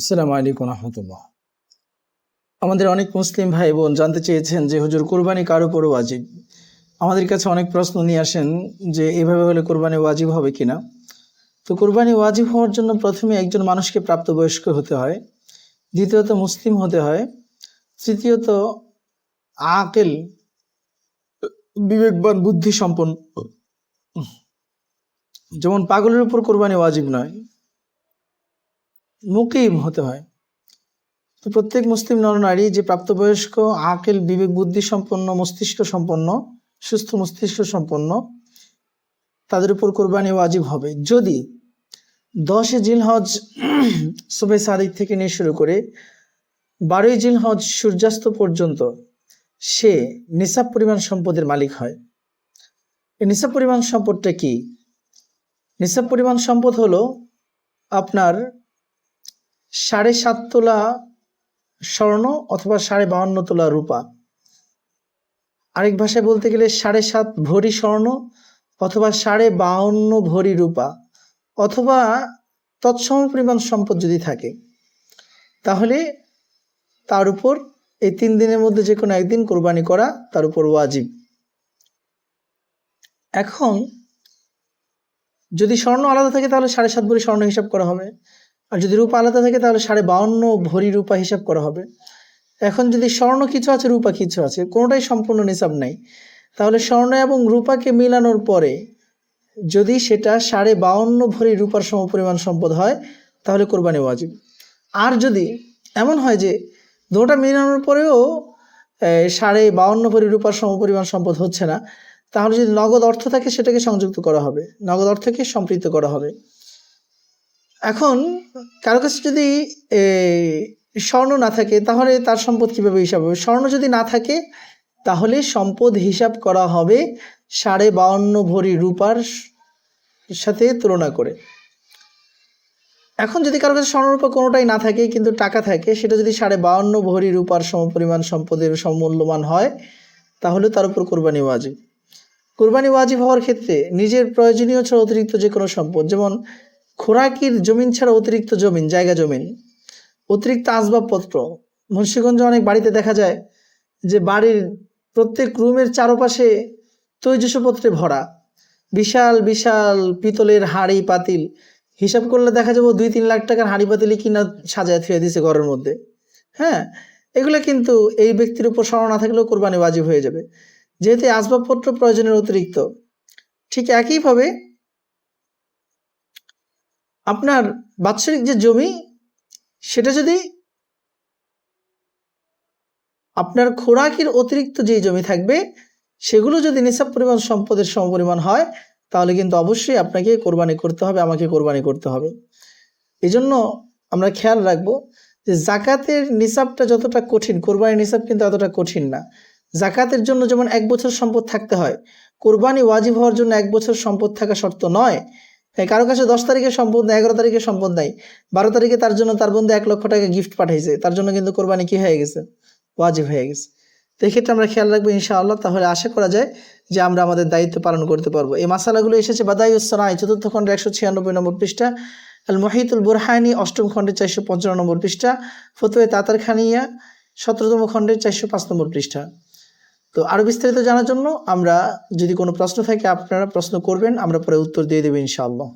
আসসালামু আলাইকুম রহমতুল্লাহ। আমাদের অনেক মুসলিম ভাই বোন জানতে চেয়েছেন যে, হুজুর, কোরবানি কার উপর ওয়াজিব? আমাদের কাছে অনেক প্রশ্ন নিয়ে আসেন যে, এভাবে হলে কোরবানি ওয়াজিব হবে কিনা? তো কোরবানি ওয়াজিব হওয়ার জন্য প্রথমে একজন মানুষকে প্রাপ্তবয়স্ক হতে হয়, দ্বিতীয়ত মুসলিম হতে হয়, তৃতীয়ত আকেল, বিবেকবান বুদ্ধি সম্পন্ন যেমন পাগলের উপর কোরবানি ওয়াজিব নয় মুকিম হতে হয়। তো প্রত্যেক মুসলিম নরনারী যে প্রাপ্তবয়স্ক, আকেল, বিবেক, বুদ্ধি সম্পন্ন, মস্তিষ্ক সম্পন্ন, সুস্থ মস্তিষ্ক সম্পন্ন, তাদের উপর কোরবানি ওয়াজিব হবে। যদি দশে জিলহজ সুবে সাদিক থেকে নিয়ে শুরু করে বারোই জিলহজ সূর্যাস্ত পর্যন্ত সে নিসাব পরিমাণ সম্পদের মালিক হয়। এই নিসাব পরিমাণ সম্পদটা কি? নিসাব পরিমাণ সম্পদ হলো আপনার সাড়ে সাত তোলা স্বর্ণ অথবা সাড়ে বাহান্ন তোলা রূপা। আরেক ভাষায় বলতে গেলে সাড়ে সাত ভরি স্বর্ণ অথবা সাড়ে বাহান্ন ভরি রূপা অথবা তৎসম পরিমাণ সম্পদ যদি থাকে, তাহলে তার উপর এই তিন দিনের মধ্যে যে কোনো একদিন কোরবানি করা তার উপর ওয়াজিব। এখন যদি স্বর্ণ আলাদা থাকে, তাহলে সাড়ে সাত ভরি স্বর্ণ হিসাব করা হবে। আর যদি রূপা আলাদা থাকে, তাহলে সাড়ে বাউন্ন ভরি রূপা হিসাব করা হবে। এখন যদি স্বর্ণ কিছু আছে, রূপা কিছু আছে, কোনোটাই সম্পূর্ণ নিসাব নাই। তাহলে স্বর্ণ এবং রূপাকে মিলানোর পরে যদি সেটা সাড়ে বাউন্ন ভরি রূপার সমপরিমাণ সম্পদ হয়, তাহলে কোরবানি ওয়াজিব। আর যদি এমন হয় যে দুটা মিলানোর পরেও সাড়ে বাউন্ন ভরি রূপার সমপরিমাণ সম্পদ হচ্ছে না, তাহলে যদি নগদ অর্থ থাকে, সেটাকে সংযুক্ত করা হবে। নগদ অর্থকে সম্পৃক্ত করা হবে। এখন কারও কাছে যদি স্বর্ণ না থাকে, তাহলে তার সম্পদ কীভাবে হিসাব হবে? স্বর্ণ যদি না থাকে, তাহলে সম্পদ হিসাব করা হবে সাড়ে বাউন্ন ভরি রূপার সাথে তুলনা করে। এখন যদি কারও কাছে স্বর্ণরূপা কোনোটাই না থাকে, কিন্তু টাকা থাকে, সেটা যদি সাড়ে বাউন্ন ভরি রূপার সমপরিমাণ সম্পদের সমমূল্যমান হয়, তাহলে তার উপর কোরবানি ওয়াজিব। কোরবানি ওয়াজিব হওয়ার ক্ষেত্রে নিজের প্রয়োজনীয় ছাড়া অতিরিক্ত যে কোনো সম্পদ, যেমন খোরাকির জমিন ছাড়া অতিরিক্ত জমিন, জায়গা জমিন, অতিরিক্ত আসবাবপত্র। মুন্সিগঞ্জে অনেক বাড়িতে দেখা যায় যে বাড়ির প্রত্যেক রুমের চারপাশে তৈজসপত্রে ভরা। বিশাল বিশাল পিতলের হাঁড়ি, পাতিল। হিসাব করলে দেখা যাব দুই তিন লাখ টাকার হাঁড়ি, পাতিলই কিনা সাজায় থুয়ে দিছে ঘরের মধ্যে। হ্যাঁ এগুলো কিন্তু এই ব্যক্তির উপর স্মরণ না থাকলেও কোরবানি ওয়াজিব হয়ে যাবে। যেহেতু আসবাবপত্র প্রয়োজনের অতিরিক্ত। ঠিক একইভাবে আপনার বাৎসরিক যে জমি, সেটা যদি আপনার খোরাকির অতিরিক্ত যে জমি থাকবে, সেগুলো যদি নিসাব পরিমাণ সম্পদের সমপরিমাণ হয়, তাহলে কিন্তু অবশ্যই আপনাকে কোরবানি করতে হবে, আমাকে কোরবানি করতে হবে। এই জন্য আমরা খেয়াল রাখব যে জাকাতের নিসাবটা যতটা কঠিন, কোরবানির নিসাব কিন্তু এতটা কঠিন না। জাকাতের জন্য যেমন এক বছর সম্পদ থাকতে হয়, কোরবানি ওয়াজিব হওয়ার জন্য এক বছর সম্পদ থাকা শর্ত নয় কারও কাছে দশ তারিখে সম্পদ নেই এগারো তারিখে সম্পদ নেয় বারো তারিখে তার জন্য তার বন্ধু এক লক্ষ টাকা গিফট পাঠাইছে। তার জন্য কিন্তু কোরবানি কি হয়ে গেছে? ওয়াজিব হয়ে গেছে। তো এক্ষেত্রে আমরা খেয়াল রাখব ইনশাআল্লাহ। তাহলে আশা করা যায় যে আমরা আমাদের দায়িত্ব পালন করতে পারব। এই মাসালাগুলো এসেছে বাদাই উসরাই চতুর্থ খণ্ডের একশো ছিয়ানব্বই নম্বর পৃষ্ঠা আল মহিতুল বুরহানি, অষ্টম খণ্ডের চারশো পঞ্চান্ন নম্বর পৃষ্ঠা, ফতুয়ে তাতার খানিয়া সতেরোতম খণ্ডের চারশো পাঁচ নম্বর পৃষ্ঠা। তো আরও বিস্তারিত জানার জন্য আমরা যদি কোনো প্রশ্ন থাকে আপনারা প্রশ্ন করবেন, আমরা পরে উত্তর দিয়ে দেবো ইনশাআল্লাহ।